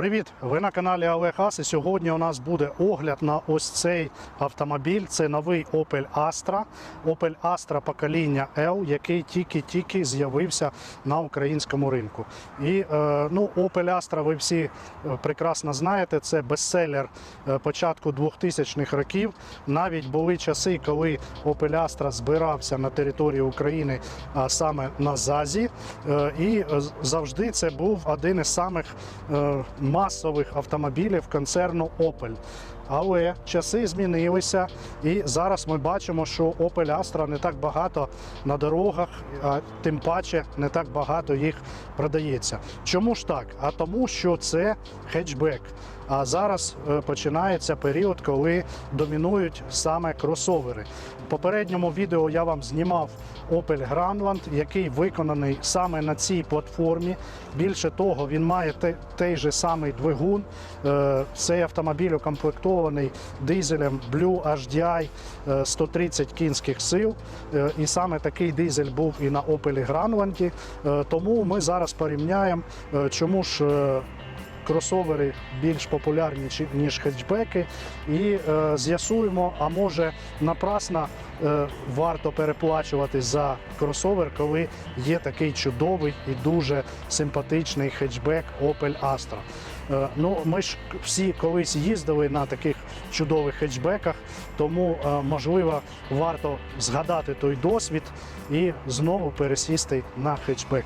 Привіт! Ви на каналі Олег Ас і сьогодні у нас буде огляд на ось цей автомобіль. Це новий Opel Astra. Opel Astra покоління L, який тільки-тільки з'явився на українському ринку. І е, ну, Opel Astra ви всі е, прекрасно знаєте, це бестселер е, початку 2000-х років. Навіть були часи, коли Opel Astra збирався на території України, а саме на ЗАЗі. І завжди це був один із самих масових автомобілів концерну Opel. Але часи змінилися, і зараз ми бачимо, що Opel Astra не так багато на дорогах, а тим паче не так багато їх продається. Чому ж так? А тому, що це хетчбек. А зараз е, починається період, коли домінують саме кросовери. В попередньому відео я вам знімав Opel Grandland, який виконаний саме на цій платформі. Більше того, він має той же самий двигун. Е, Цей автомобіль укомплектований дизелем Blue HDI е, 130 кінських сил. Е, І саме такий дизель був і на Opel Grandland. Е, Тому ми зараз порівняємо, е, чому ж. е, Кросовери більш популярні ніж хетчбеки, і е, з'ясуємо, а може напрасно е, варто переплачувати за кросовер, коли є такий чудовий і дуже симпатичний хетчбек Opel Astra. Е, ну, ми ж всі колись їздили на таких чудових хетчбеках, тому е, можливо варто згадати той досвід і знову пересісти на хетчбек.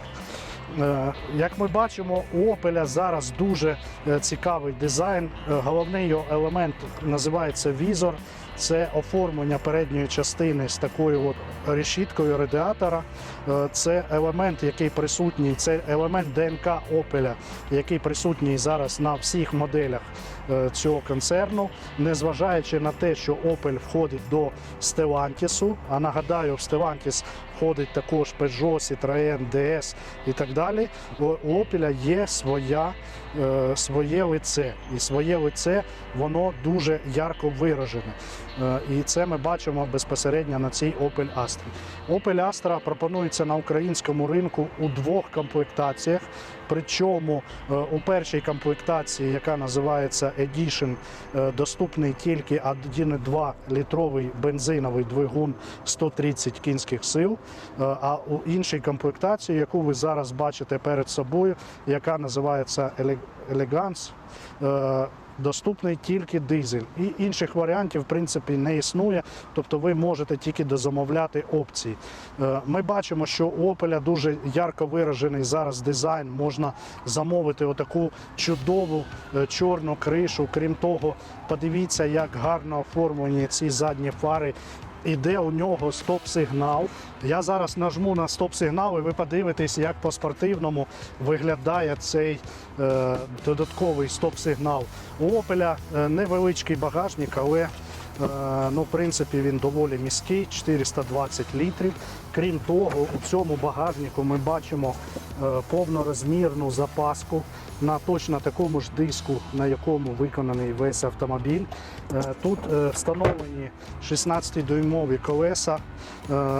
Е, Як ми бачимо, у Opel зараз дуже цікавий дизайн. Головний його елемент називається візор. Це оформлення передньої частини з такою от решіткою радіатора. Е, Це елемент, який присутній, це елемент ДНК Опеля, який присутній зараз на всіх моделях е, цього концерну, незважаючи на те, що Opel входить до Stellantis, а нагадаю, в Stellantis входить також Peugeot, Citroën, DS і так далі. У Opel є своя, е, своє лице, і своє лице воно дуже ярко виражене. Е, І це ми бачимо безпосередньо на цій Opel Astra. Opel Astra пропонується на українському ринку у двох комплектаціях. Причому е, у першій комплектації, яка називається Edition, е, доступний тільки 1,2 літровий бензиновий двигун 130 кінських сил. Е, А у іншій комплектації, яку ви зараз бачите перед собою, яка називається Ele- Elegance, е, доступний тільки дизель. І інших варіантів, в принципі, не існує. Тобто ви можете тільки дозамовляти опції. Е, Ми бачимо, що у Opel дуже ярко виражений зараз дизайн. Можна замовити отаку чудову е, чорну кришу. Крім того, подивіться, як гарно оформлені ці задні фари. Іде у нього стоп-сигнал. Я зараз нажму на стоп-сигнал, і ви подивитесь, як по-спортивному виглядає цей е, додатковий стоп-сигнал. У Opel е, невеличкий багажник, але е, ну, в принципі він доволі міський, 420 літрів. Крім того, у цьому багажнику ми бачимо е, повнорозмірну запаску на точно такому ж диску, на якому виконаний весь автомобіль. Е, Тут е, встановлені 16-дюймові колеса.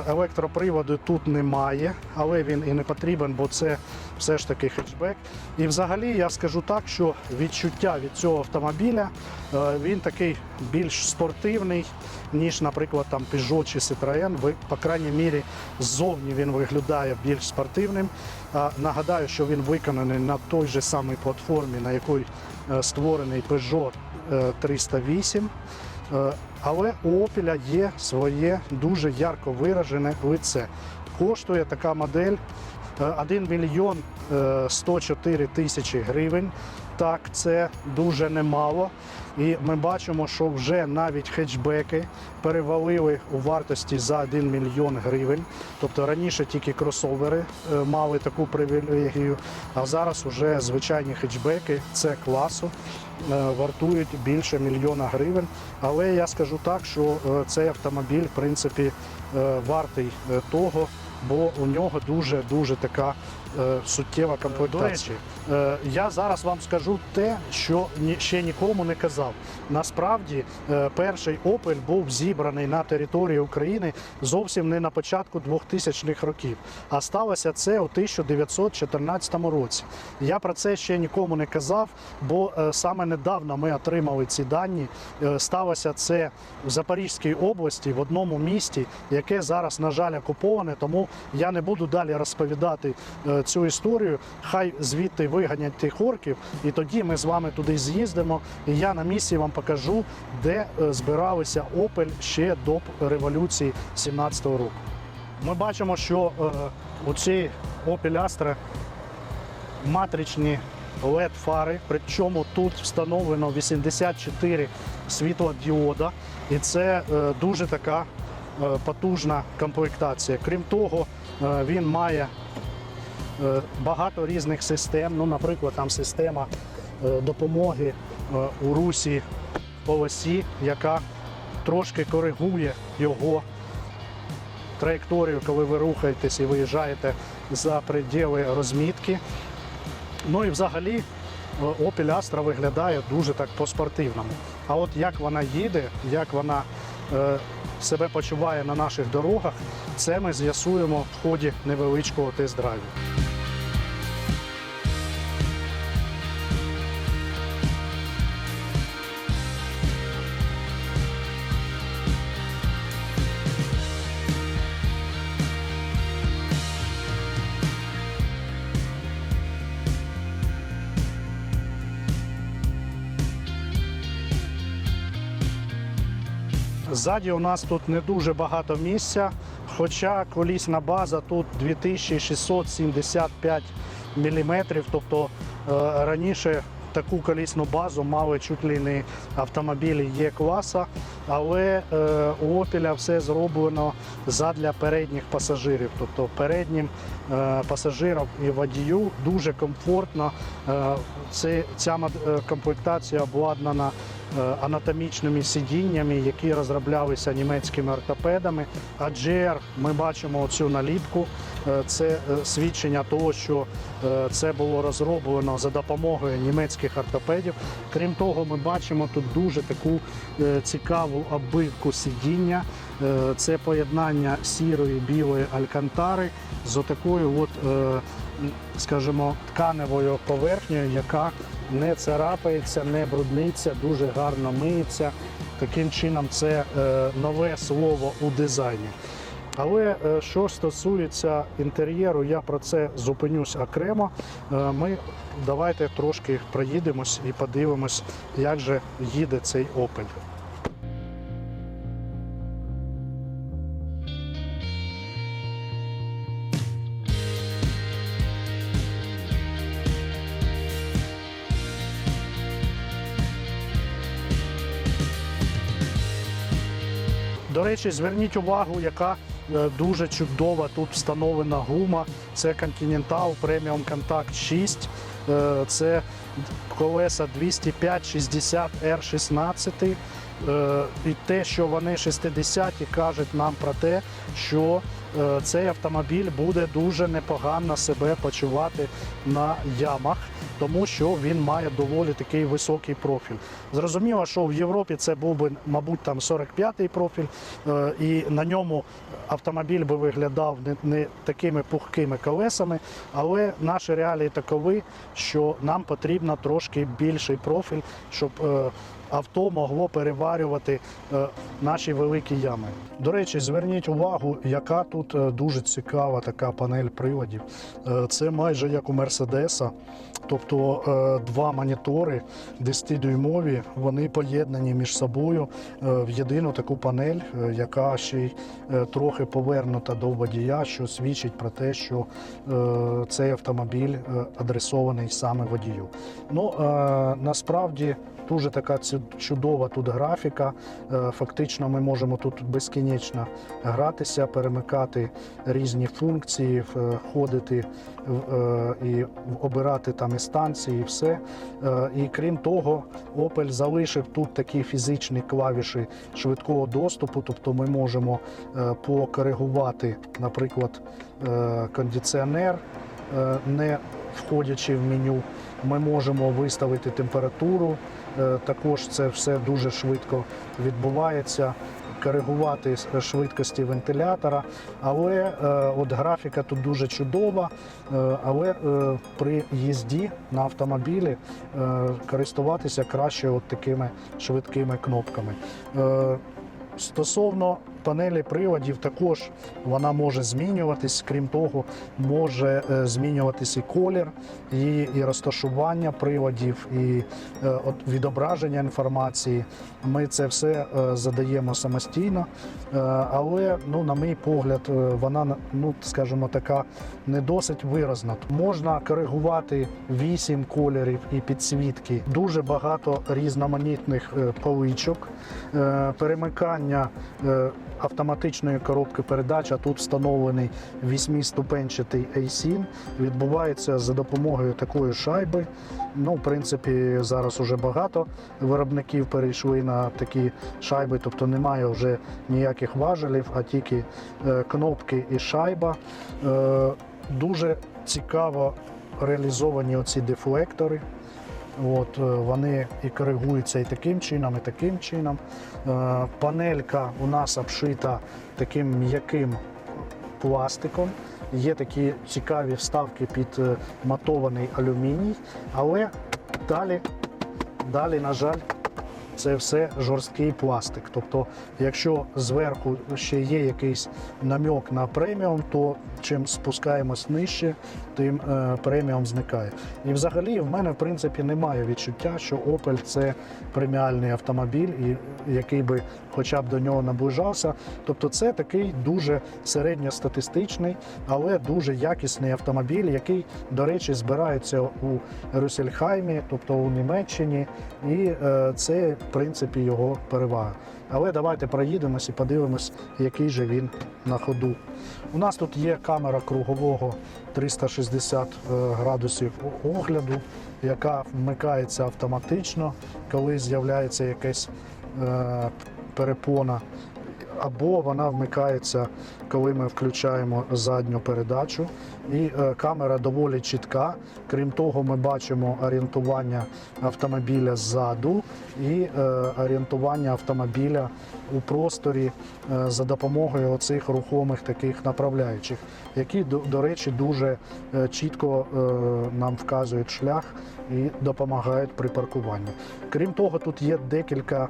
Електроприводу тут немає, але він і не потрібен, бо це все ж таки хетчбек. І взагалі я скажу так, що відчуття від цього автомобіля він такий більш спортивний, ніж, наприклад, там Peugeot чи Citroën. Ви, по крайній мірі, ззовні він виглядає більш спортивним. Нагадаю, що він виконаний на той же самій платформі, на якій е, створений Peugeot е, 308. Е, Але у Opel є своє дуже ярко виражене лице. Коштує така модель е, 1 мільйон е, 104 тисячі гривень. Так, це дуже немало. І ми бачимо, що вже навіть хетчбеки перевалили у вартості за 1 мільйон гривень. Тобто раніше тільки кросовери е, мали таку привілегію, а зараз вже звичайні хетчбеки це класу е, вартують більше мільйона гривень. Але я скажу так, що е, цей автомобіль, в принципі, вартий того, бо у нього дуже дуже така суттєва комплектація. Е, я зараз вам скажу те, що ще нікому не казав. Насправді, е, перший Opel був зібраний на території України зовсім не на початку 2000-х років, а сталося це у 1914 році. Я про це ще нікому не казав, бо е, саме недавно ми отримали ці дані. Сталося це в Запорізькій області, в одному місті, яке зараз, на жаль, окуповане. Тому я не буду далі розповідати цю історію. Хай звідти виганять тих орків, і тоді ми з вами туди з'їздимо. І я на місці вам покажу, де е, збиралися Opel ще до революції 17-го року. Ми бачимо, що е, у цій Opel Astra матричні led фари, причому тут встановлено 84 світлодіода, і це е, дуже така потужна комплектація. Крім того, він має багато різних систем. Ну, наприклад, там система е, допомоги е, у русі полосі, яка трошки коригує його траєкторію, коли ви рухаєтесь і виїжджаєте за пределы розмітки. Ну і взагалі е, Opel Astra виглядає дуже так по-спортивному. А от як вона їде, як вона е, себе почуває на наших дорогах, це ми з'ясуємо в ході невеличкого тест-драйву. Ззаді у нас тут не дуже багато місця, хоча колісна база тут 2675 мм, тобто е, раніше таку колісну базу мали чуть ли не автомобілі Є-класа, але е, у Opel все зроблено задля передніх пасажирів, тобто переднім е, пасажирам і водію дуже комфортно. Ця комплектація обладнана анатомічними сидіннями, які розроблялися німецькими ортопедами. А GR ми бачимо цю наліпку. Е, Це е, свідчення того, що е, це було розроблено за допомогою німецьких ортопедів. Крім того, ми бачимо тут дуже таку е, цікаву оббивку сидіння. Е, Це поєднання сірої білої алькантари з отакою, от, е, скажімо, тканевою поверхнею, яка не царапається, не брудниться, дуже гарно миється. Таким чином, це е, нове слово у дизайні. Але е, що стосується інтер'єру, я про це зупинюсь окремо. Е, Ми давайте трошки проїдемось і подивимось, як же їде цей Opel. До речі, зверніть увагу, яка е, дуже чудова тут встановлена гума. Це Continental Premium Contact 6. Е, Це колеса 205-60 R16. Е, І те, що вони 60-ті кажуть нам про те, що цей автомобіль буде дуже непогано себе почувати на ямах, тому що він має доволі такий високий профіль. Зрозуміло, що в Європі це був би, мабуть, там 45-й профіль, е, і на ньому автомобіль би виглядав не, такими пухкими колесами, але наші реалії такові, що нам потрібно трошки більший профіль, щоб е, авто могло переварювати е, наші великі ями. До речі, зверніть увагу, яка тут е, дуже цікава така панель приладів. Е, Це майже як у Мерседеса. Тобто два монітори 10-дюймові, вони поєднані між собою в єдину таку панель, яка ще й трохи повернута до водія, що свідчить про те, що цей автомобіль адресований саме водію. Ну насправді дуже така чудова тут графіка. Е, Фактично, ми можемо тут безкінечно гратися, перемикати різні функції, е, ходити е, і обирати там і станції, і все. І крім того, Opel залишив тут такі фізичні клавіші швидкого доступу, тобто ми можемо покоригувати, наприклад, кондиціонер. не входячи в меню. Ми можемо виставити температуру. Е, Також це все дуже швидко відбувається. Коригувати швидкості вентилятора, але е, от графіка тут дуже чудова. Е, але при їзді на автомобілі користуватися краще от такими швидкими кнопками. Стосовно панелі приводів, також вона може змінюватись. Крім того, може е, змінюватись і колір, і, і розташування приводів, і е, відображення інформації. Ми це все е, задаємо самостійно. Але, ну, на мій погляд, вона ну, скажімо, така не досить виразна. Можна коригувати вісім кольорів і підсвітки. Дуже багато різноманітних поличок, перемикання автоматичної коробки передач. А тут встановлений вісьмиступенчатий ASIN. Відбувається за допомогою такої шайби. Ну, в принципі, зараз уже багато виробників перейшли на такі шайби, тобто немає вже ніяких важелів, а тільки е, кнопки і шайба. Е, Дуже цікаво реалізовані оці дефлектори. От, е, вони і коригуються і таким чином, і таким чином. Е, Панелька у нас обшита таким м'яким пластиком. Є такі цікаві вставки під е, матований алюміній, але далі, далі, на жаль, це все жорсткий пластик. Тобто, якщо зверху ще є якийсь намек на преміум, то чим спускаємось нижче, тим е, преміум зникає. І взагалі в мене в принципі немає відчуття, що Opel це преміальний автомобіль, і який би хоча б до нього наближався. Тобто, це такий дуже середньостатистичний, але дуже якісний автомобіль, який, до речі, збирається у Рюссельхаймі, тобто у Німеччині, і е, це в принципі його перевага. Але давайте проїдемось і подивимось, який же він на ходу. У нас тут є камера кругового 360 е, градусів огляду, яка вмикається автоматично, коли з'являється якась е, перепона. Або вона вмикається, коли ми включаємо задню передачу. І е, камера доволі чітка. Крім того, ми бачимо орієнтування автомобіля ззаду і е, орієнтування автомобіля у просторі е, за допомогою оцих рухомих таких направляючих, які, до, речі, дуже чітко нам вказують шлях і допомагають при паркуванні. Крім того, тут є декілька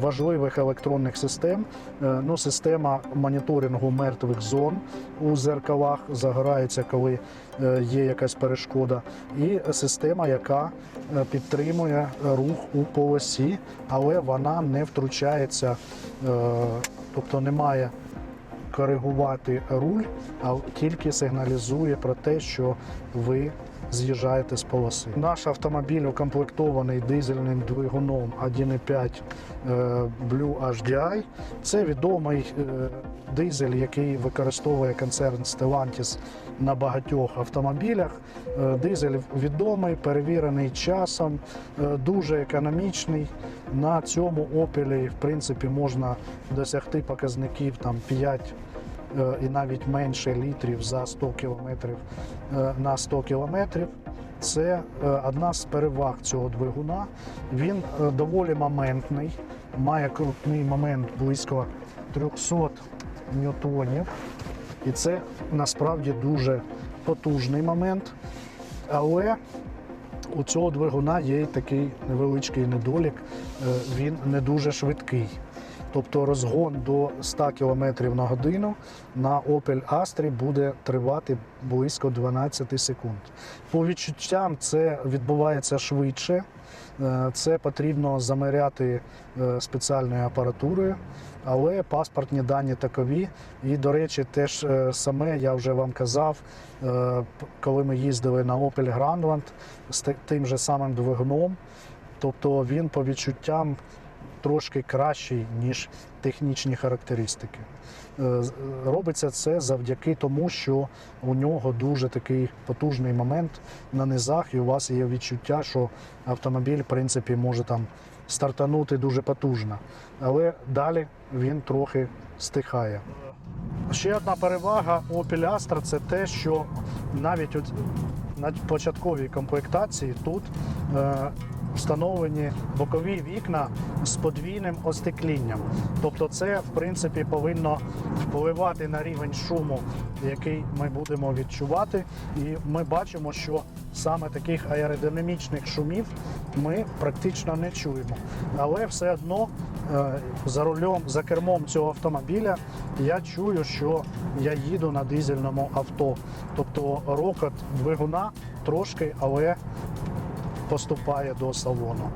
важливих електронних систем. Ну, система моніторингу мертвих зон у зеркалах загорається, коли е, є якась перешкода, і система, яка е, підтримує рух у полосі, але вона не втручається, е, тобто немає коригувати руль, а тільки сигналізує про те, що ви з'їжджаєте з полоси. Наш автомобіль укомплектований дизельним двигуном 1.5 е, Blue HDI. Це відомий е, дизель, який використовує концерн Stellantis на багатьох автомобілях. Е, Дизель відомий, перевірений часом, дуже економічний. На цьому опелі, в принципі, можна досягти показників там 5 е, і навіть менше літрів за 100 кілометрів е, на 100 кілометрів. Це е, одна з переваг цього двигуна. Він е, доволі моментний, має крутний момент близько 300 ньютонів. І це насправді дуже потужний момент. Але у цього двигуна є такий невеличкий недолік, е, він не дуже швидкий. Тобто розгон до 100 км на годину на Opel Astra буде тривати близько 12 секунд. По відчуттям це відбувається швидше. Е, Це потрібно заміряти е, спеціальною апаратурою, але паспортні дані такові. І, до речі, теж е, саме я вже вам казав, коли ми їздили на Opel Grandland з тим же самим двигуном, тобто він по відчуттям трошки кращий, ніж технічні характеристики. Е, е, Робиться це завдяки тому, що у нього дуже такий потужний момент на низах, і у вас є відчуття, що автомобіль, в принципі, може там стартанути дуже потужно. Але далі він трохи стихає. Ще одна перевага Opel Astra це те, що навіть на початковій комплектації тут е, встановлені бокові вікна з подвійним остеклінням. Тобто, це в принципі повинно впливати на рівень шуму, який ми будемо відчувати. І ми бачимо, що саме таких аеродинамічних шумів ми практично не чуємо. Але все одно е, за рулем, за кермом цього автомобіля я чую, що я їду на дизельному авто. Тобто рокот двигуна трошки, але поступає до салону.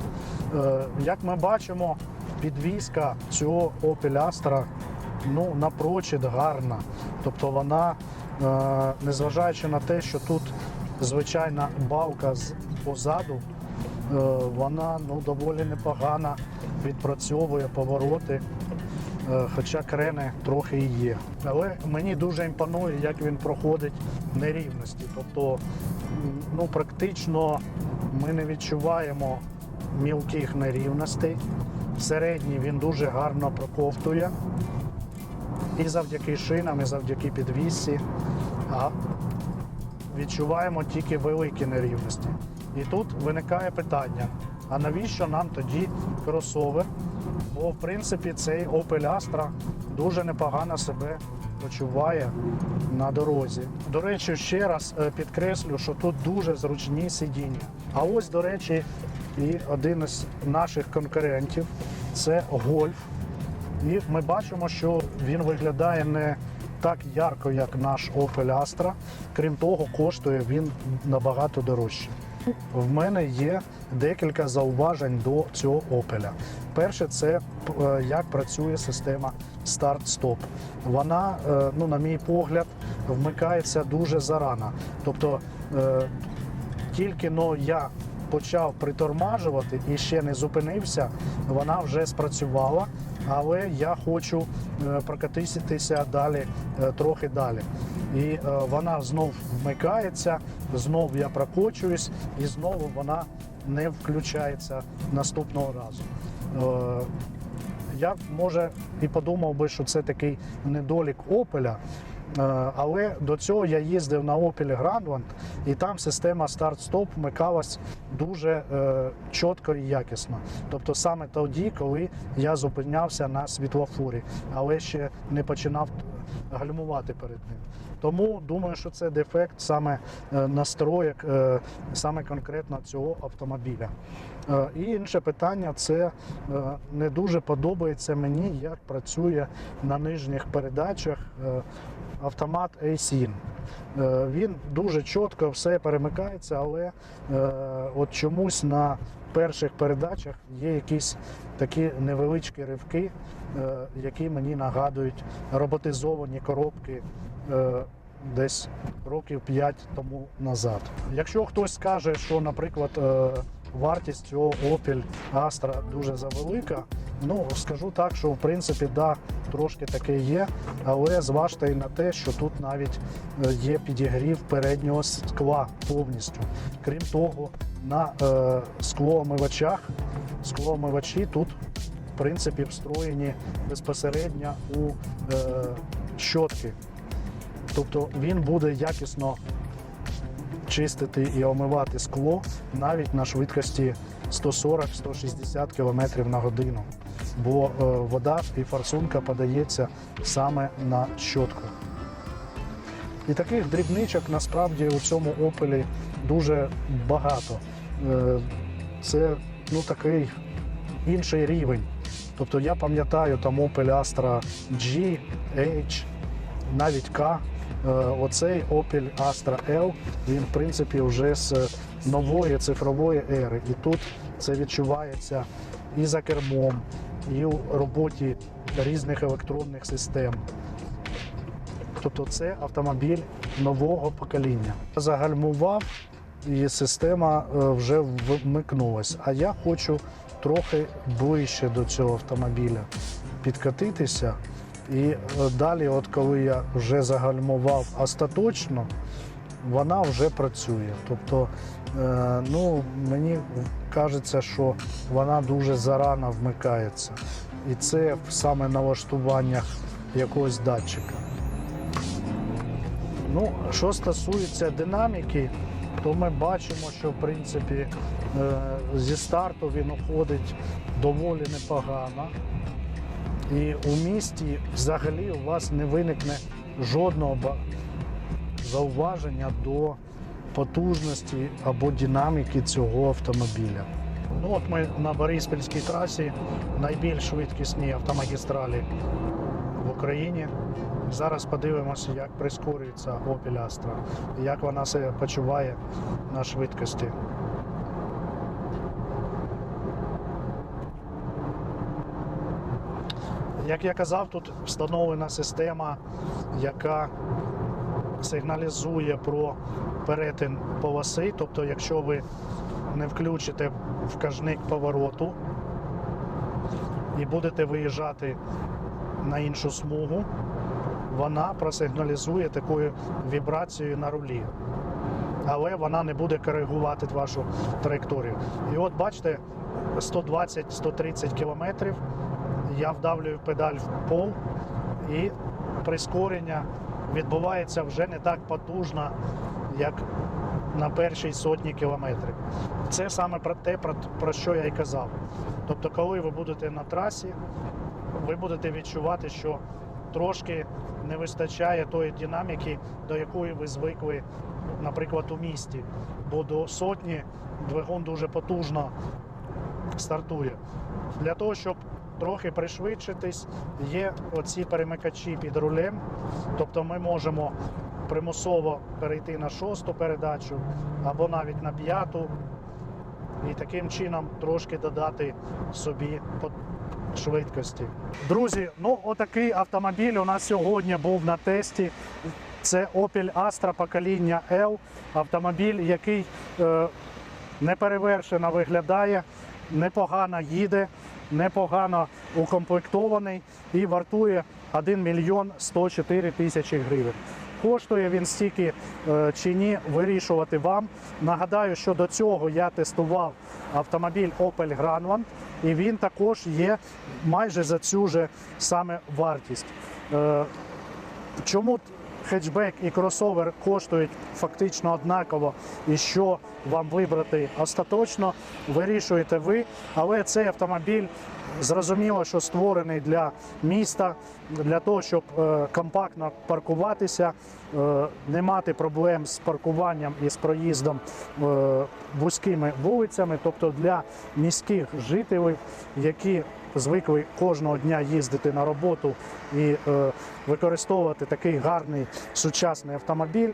Е, Як ми бачимо, підвізка цього Opel Astra ну, напрочуд гарна. Тобто вона, е, незважаючи на те, що тут звичайна балка з позаду, е, вона ну, доволі непогано відпрацьовує повороти. Хоча крени трохи і є. Але мені дуже імпонує, як він проходить нерівності. Тобто, ну практично ми не відчуваємо мілких нерівностей. Середній він дуже гарно проковтує. І завдяки шинам, і завдяки підвісці. А відчуваємо тільки великі нерівності. І тут виникає питання: а навіщо нам тоді кросовер? Бо в принципі цей Opel Astra дуже непогано себе почуває на дорозі. До речі, ще раз е, підкреслю, що тут дуже зручні сидіння. А ось, до речі, і один із наших конкурентів це Golf. І ми бачимо, що він виглядає не так ярко, як наш Opel Astra. Крім того, коштує він набагато дорожче. В мене є декілька зауважень до цього Opel. Перше, це е, як працює система старт-стоп. Вона, е, ну, на мій погляд, вмикається дуже зарано. Тобто е, тільки но я почав притормажувати і ще не зупинився, вона вже спрацювала. Але я хочу прокатитися далі, трохи далі. І вона знов вмикається, знов я прокочуюсь, і знову вона не включається наступного разу. Е, Я може і подумав би, що це такий недолік Опеля. Е, Але до цього я їздив на Opel Grandland, і там система старт-стоп вмикалась дуже е, чітко і якісно. Тобто саме тоді, коли я зупинявся на світлофорі, але ще не починав гальмувати перед ним. Тому думаю, що це дефект саме е, настроєк, е, саме конкретно цього автомобіля. Е, І інше питання це е, не дуже подобається мені, як працює на нижніх передачах е, автомат ASIN. Е, Він дуже чітко все перемикається, але е, от чомусь на перших передачах є якісь такі невеличкі ривки, е, які мені нагадують роботизовані коробки. Десь років 5 тому назад. Якщо хтось скаже, що, наприклад, вартість цього Opel Astra дуже завелика, ну скажу так, що в принципі да, трошки таке є, але зважте і на те, що тут навіть е, є підігрів переднього скла повністю. Крім того, на е, склоомивачах, склоомивачі тут в принципі встроєні безпосередньо у е, щотки. Тобто він буде якісно чистити і омивати скло навіть на швидкості 140-160 км на годину. Бо е, вода і форсунка подається саме на щотку. І таких дрібничок насправді у цьому опелі дуже багато. Е, Це ну, такий інший рівень. Тобто я пам'ятаю там Opel Astra G, H, навіть К. Е, Оцей Opel Astra L, він в принципі вже з нової цифрової ери. І тут це відчувається і за кермом, і у роботі різних електронних систем. Тобто це автомобіль нового покоління. Загальмував і система е, вже вмикнулась. А я хочу трохи ближче до цього автомобіля підкатитися. І е, далі, от коли я вже загальмував остаточно, вона вже працює. Тобто, е, ну, мені кажеться, що вона дуже зарано вмикається. І це саме налаштуваннях якогось датчика. Ну, що стосується динаміки, то ми бачимо, що в принципі е, зі старту він уходить доволі непогано. І у місті взагалі у вас не виникне жодного зауваження до потужності або динаміки цього автомобіля. Ну от ми на Бориспільській трасі найбільш швидкісні автомагістралі в Україні. Зараз подивимося, як прискорюється Opel Astra, як вона себе почуває на швидкості. Як я казав, тут встановлена система, яка сигналізує про перетин полоси. Тобто, якщо ви не включите вказник повороту і будете виїжджати на іншу смугу, вона просигналізує такою вібрацією на рулі. Але вона не буде коригувати вашу траєкторію. І от бачите, 120-130 кілометрів я вдавлюю педаль в пол і прискорення відбувається вже не так потужно, як на першій сотні кілометрів. Це саме про те, про, що я й казав. Тобто, коли ви будете на трасі, ви будете відчувати, що трошки не вистачає тої динаміки, до якої ви звикли, наприклад, у місті. Бо до сотні двигун дуже потужно стартує. Для того, щоб трохи пришвидшитись, є оці перемикачі під рулем. Тобто ми можемо примусово перейти на шосту передачу або навіть на п'яту. І таким чином трошки додати собі швидкості. Друзі, ну отакий автомобіль у нас сьогодні був на тесті. Це Opel Astra покоління L. Автомобіль, який е, неперевершено виглядає, непогано їде, непогано укомплектований і вартує 1 мільйон 104 тисячі гривень. Коштує він стільки е, чи ні, вирішувати вам. Нагадаю, що до цього я тестував автомобіль Opel Granland, і він також є майже за цю же саме вартість. Е, Чому хетчбек і кросовер коштують фактично однаково, і що вам вибрати остаточно, вирішуєте ви. Але цей автомобіль зрозуміло, що створений для міста, для того, щоб е, компактно паркуватися, е, не мати проблем з паркуванням і з проїздом е, вузькими вулицями, тобто для міських жителів, які звикли кожного дня їздити на роботу і використовувати такий гарний сучасний автомобіль,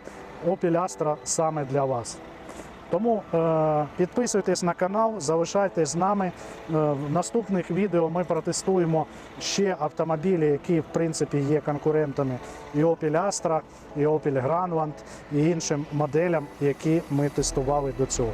Opel Astra саме для вас. Тому е, підписуйтесь на канал, залишайтесь з нами. Е, в наступних відео ми протестуємо ще автомобілі, які в принципі є конкурентами і Opel Astra, і Opel Granland, і іншим моделям, які ми тестували до цього.